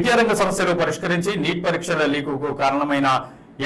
విద్యారంగ సమస్యలు పరిష్కరించి నీట్ పరీక్షల లీకుకు కారణమైన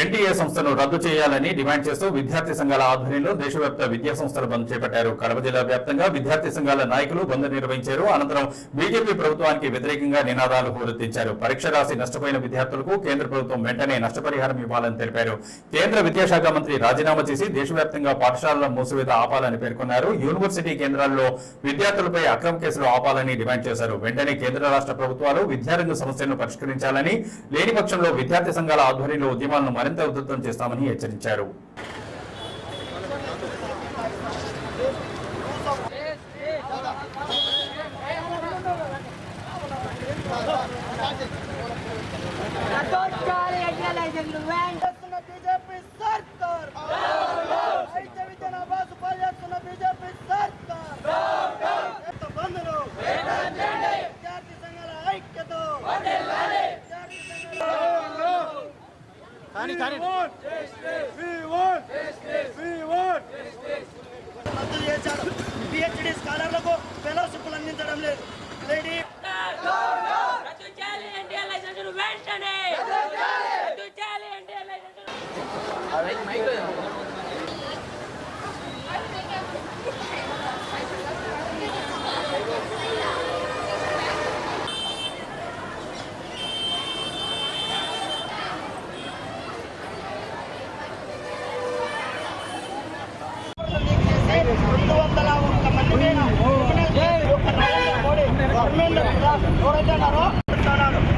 ఎన్టీఏ సంస్థను రద్దు చేయాలని డిమాండ్ చేస్తూ విద్యార్థి సంఘాల ఆధ్వర్యంలో దేశవ్యాప్త విద్యా సంస్థలు బంద్ చేపట్టారు. కడప జిల్లా వ్యాప్తంగా విద్యార్థి సంఘాల నాయకులు బంద్ నిర్వహించారు. అనంతరం బీజేపీ ప్రభుత్వానికి వ్యతిరేకంగా నినాదాలు హోరెత్తించారు. పరీక్ష రాసి నష్టపోయిన విద్యార్థులకు కేంద్ర ప్రభుత్వం వెంటనే నష్టపరిహారం ఇవ్వాలని తెలిపారు. కేంద్ర విద్యాశాఖ మంత్రి రాజీనామా చేసి దేశవ్యాప్తంగా పాఠశాలల మూసివేత ఆపాలని పేర్కొన్నారు. యూనివర్సిటీ కేంద్రాల్లో విద్యార్థులపై అక్రమ కేసులు ఆపాలని డిమాండ్ చేశారు. వెంటనే కేంద్ర రాష్ట్ర ప్రభుత్వాలు విద్యారంగ సమస్యలను పరిష్కరించాలని లేని పక్షంలో విద్యార్థి సంఘాల ఆధ్వర్యంలో ఉద్యమాలను మరింత ఉధృతం చేస్తామని హెచ్చరించారు. రద్దొచ్చాలి రద్దు చేశారు పిహెచ్డి స్కాలర్లకు ఫెలోషిప్లు అందించడం లేదు. లేడీ వెంటనే!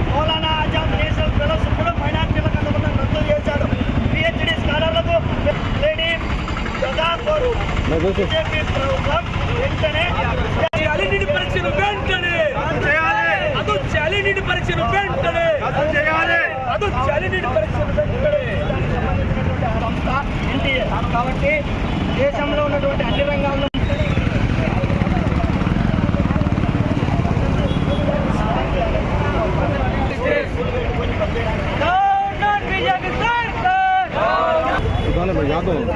మౌలానా ఆజాద్ నేషనల్ ఫెలోషిప్ కూడా రద్దు చేశాడు పిహెచ్డి స్కాలర్లకు లేడీ గదాకోరు బీజేపీ ప్రభుత్వం వెంటనే చాలినీటి పరీక్షను వెంటనే అదు చాలినీటి పరీక్షను వెంటనే అదు పరీక్షను వెంటనే సంస్థ ఎన్టీఏ కాబట్టి దేశంలో ఉన్నటువంటి అన్ని రంగాల్లో 야동